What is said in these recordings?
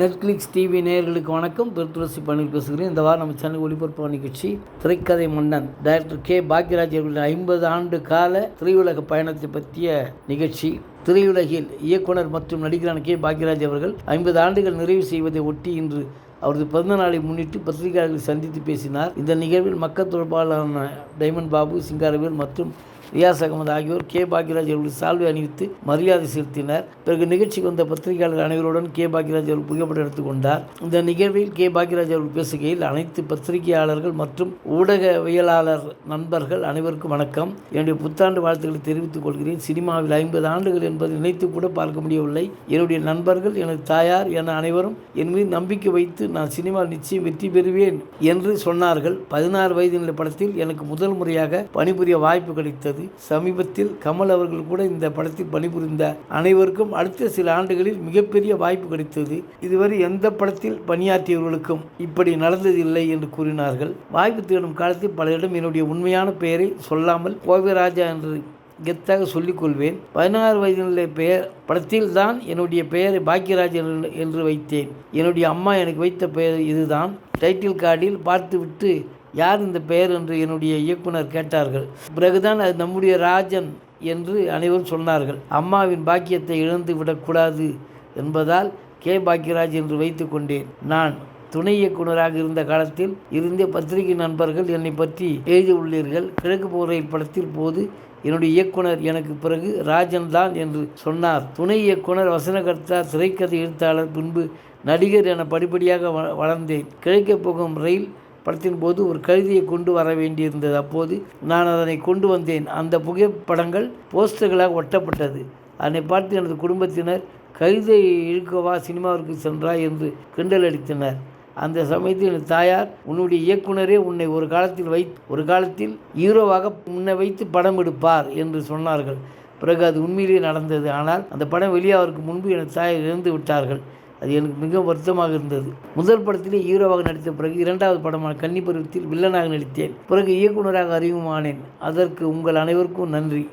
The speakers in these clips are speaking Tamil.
நெட்ஃப்ளிக்ஸ் டிவி நேயர்களுக்கு வணக்கம். திருத்துளசி பணியில் பேசுகிறேன். இந்த வாரம் நம்ம சென்னை ஒளிபரப்பு நிகழ்ச்சி திரைக்கதை மன்னன் டைரக்டர் கே. பாக்யராஜ் அவர்களின் ஐம்பது ஆண்டு கால திரையுலக பயணத்தை பற்றிய நிகழ்ச்சி. திரையுலகில் இயக்குனர் மற்றும் நடிகரான கே. பாக்யராஜ் அவர்கள் ஐம்பது ஆண்டுகள் நிறைவு செய்வதை ஒட்டி இன்று அவரது பிறந்த நாளை முன்னிட்டு பத்திரிகையாளர்களை சந்தித்து பேசினார். இந்த நிகழ்வில் மக்கள் தொடர்பாளரான டைமண்ட் பாபு சிங்காரவேல் மற்றும் ரியாஸ் அகமது ஆகியோர் கே. பாக்யராஜ் அவர்களுக்கு சால்வை அணிவித்து மரியாதை செலுத்தினர். பிறகு நிகழ்ச்சிக்கு வந்த பத்திரிகையாளர் அனைவருடன் கே. பாக்யராஜ் அவர்கள் புகைப்படம் எடுத்துக்கொண்டார் இந்த நிகழ்வில் கே. பாக்யராஜ் அவர்கள் பேசுகையில் அனைத்து பத்திரிகையாளர்கள் மற்றும் ஊடகவியலாளர் நண்பர்கள் அனைவருக்கும் வணக்கம். என்னுடைய புத்தாண்டு வாழ்த்துக்களை தெரிவித்துக் கொள்கிறேன். சினிமாவில் ஐம்பது ஆண்டுகள் என்பதை நினைத்து கூட பார்க்க முடியவில்லை. என்னுடைய நண்பர்கள் எனது தாயார் என அனைவரும் என் மீது நம்பிக்கை வைத்து நான் சினிமாவில் நிச்சயம் வெற்றி பெறுவேன் என்று சொன்னார்கள். பதினாறு வயது நிலை படத்தில் எனக்கு முதல் முறையாக பணிபுரிய வாய்ப்பு கிடைத்தது. சமீபத்தில் கமல் அவர்கள் கூட இந்த படத்தில் பணிபுரிந்த அனைவருக்கும் அடுத்த சில ஆண்டுகளில் மிகப்பெரிய வாய்ப்பு கிடைத்தது. இதுவரை எந்த படத்தில் பணியாற்றியவர்களுக்கும் இப்படி நடந்ததில்லை என்று கூறினார்கள். வாய்ப்பு தேடும் காலத்தில் பலரிடம் என்னுடைய உண்மையான பெயரை சொல்லாமல் கோவிராஜா என்று கெத்தாக சொல்லிக்கொள்வேன் பதினாறு வயதினுடைய பெயர் படத்தில் தான் என்னுடைய பெயரை பாக்கியராஜ் என்று- என்று வைத்தேன். என்னுடைய அம்மா எனக்கு வைத்த பெயர் இதுதான். டைட்டில் கார்டில் பார்த்துவிட்டு யார் இந்த பெயர் என்று என்னுடைய இயக்குனர் கேட்டார்கள். பிறகுதான் அது நம்முடைய ராஜன் என்று அனைவரும் சொன்னார்கள். அம்மாவின் பாக்கியத்தை இழந்து விடக்கூடாது என்பதால் கே. பாக்கியராஜ் என்று வைத்துக்கொண்டேன் நான் துணை இயக்குனராக இருந்த காலத்தில் இருந்த பத்திரிகை நண்பர்கள் என்னை பற்றி எழுதியுள்ளீர்கள். கிழக்கு போரையில் படத்தில் போது என்னுடைய இயக்குனர் எனக்கு பிறகு ராஜன் தான் என்று சொன்னார். துணை இயக்குனர் வசனகர்த்தா திரைக்கதை எழுத்தாளர் பின்பு நடிகர் என படிப்படியாக வ- வளர்ந்தேன். கிழக்கே போகும் ரயில் படத்தின் போது ஒரு கழுதியை கொண்டு வர வேண்டியிருந்தது. அப்போது நான் அதனை கொண்டு வந்தேன். அந்த புகைப்படங்கள் போஸ்டர்களாக ஒட்டப்பட்டது. அதனை பார்த்து எனது குடும்பத்தினர் கழுதை இழுக்கவா சினிமாவிற்கு சென்றாய்? என்று கிண்டல் அடித்தனர். அந்த சமயத்தில் எனது தாயார் உன்னுடைய இயக்குனரே உன்னை ஒரு காலத்தில் வை ஒரு காலத்தில் ஹீரோவாக முன்னே வைத்து படம் எடுப்பார் என்று சொன்னார்கள். பிறகு அது உண்மையிலேயே நடந்தது. ஆனால் அந்த படம் வெளியாவதற்கு முன்பு எனது தாயை இழந்து விட்டார்கள். அது எனக்கு மிக வருத்தமாக இருந்தது. முதல் படத்திலே ஹீரோவாக நடித்த பிறகு இரண்டாவது படமான கன்னி பருவத்தில் வில்லனாக நடித்தேன். பிறகு இயக்குனராக அறிமுகமானேன். அதற்கு உங்கள் அனைவருக்கும் நன்றி.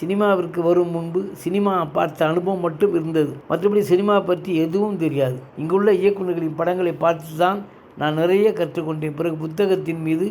சினிமாவிற்கு வரும் முன்பு சினிமா பார்த்த அனுபவம் மட்டும் இருந்தது. மற்றபடி சினிமா பற்றி எதுவும் தெரியாது. இங்குள்ள இயக்குநர்களின் படங்களை பார்த்து தான் நான் நிறைய கற்றுக்கொண்டேன். பிறகு புத்தகத்தின் மீது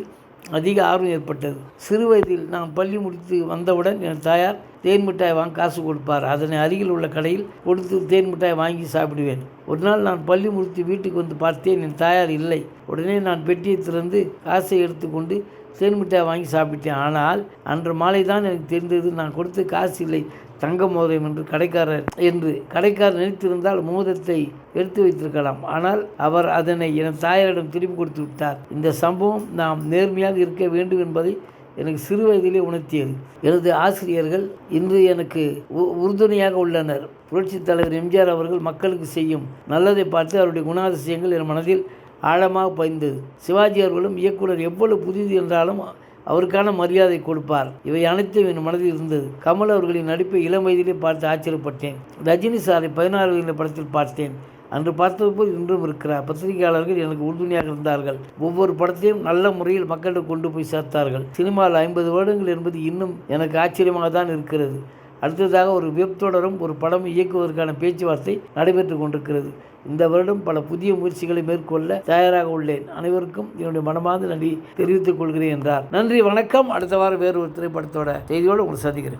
அதிக ஆர்வம் ஏற்பட்டது. சிறு வயதில் நான் பள்ளி முடித்து வந்தவுடன் என் தாயார் தேன் மிட்டாய் வாங்க காசு கொடுப்பார். அதனை அருகில் உள்ள கடையில் கொடுத்து தேன் மிட்டாய் வாங்கி சாப்பிடுவேன். ஒரு நாள் நான் பள்ளி முடித்து வீட்டுக்கு வந்து பார்த்தேன் என் தாயார் இல்லை. உடனே நான் பெட்டியை திறந்து காசை எடுத்துக்கொண்டு தேன் மிட்டாய் வாங்கி சாப்பிட்டேன். ஆனால் அன்று மாலை தான் எனக்கு தெரிந்தது நான் கொடுத்த காசு இல்லை தங்க மோதிரம் என்று கடைக்காரர் என்று. கடைக்காரர் நினைத்திருந்தால் மோதிரத்தை எடுத்து வைத்திருக்கலாம். ஆனால் அவர் அதனை என் தாயாரிடம் திருப்பி கொடுத்து விட்டார். இந்த சம்பவம் நாம் நேர்மையாக இருக்க வேண்டும் என்பதை எனக்கு சிறு வயதிலே உணர்த்தியது. எனது ஆசிரியர்கள் இன்று எனக்கு உ- உறுதுணையாக உள்ளனர். புரட்சி தலைவர் எம்ஜிஆர் அவர்கள் மக்களுக்கு செய்யும் நல்லதை பார்த்து அவருடைய குணாதிசயங்கள் என் மனதில் ஆழமாக பதிந்தது. சிவாஜி அவர்களும் இயக்குனர் எவ்வளவு புதிது என்றாலும் அவருக்கான மரியாதை கொடுப்பார். இவை அனைத்தும் என் மனதில் இருந்தது. கமல் அவர்களின் நடிப்பை இளம் வயதிலே பார்த்து ஆச்சரியப்பட்டேன். ரஜினி சாரை பதினாறு வயதில் படத்தில் பார்த்தேன். அன்று பார்த்தது போல் இன்றும் இருக்கிறார். பத்திரிகையாளர்கள் எனக்கு உறுதுணையாக இருந்தார்கள். ஒவ்வொரு படத்தையும் நல்ல முறையில் மக்களிடம் கொண்டு போய் சேர்த்தார்கள். சினிமாவில் ஐம்பது வருடங்கள் என்பது இன்னும் எனக்கு ஆச்சரியமாக தான் இருக்கிறது. அடுத்ததாக ஒரு வெப் தொடரும் ஒரு படம் இயக்குவதற்கான பேச்சுவார்த்தை நடைபெற்று கொண்டிருக்கிறது. இந்த வருடம் பல புதிய முயற்சிகளை மேற்கொள்ள தயாராக உள்ளேன். அனைவருக்கும் என்னுடைய மனமார்ந்த நன்றி தெரிவித்துக் கொள்கிறேன் என்றார். நன்றி வணக்கம். அடுத்த வாரம் வேறு ஒரு திரைப்படத்தோட செய்தியோடு உங்களை சந்திக்கிறேன்.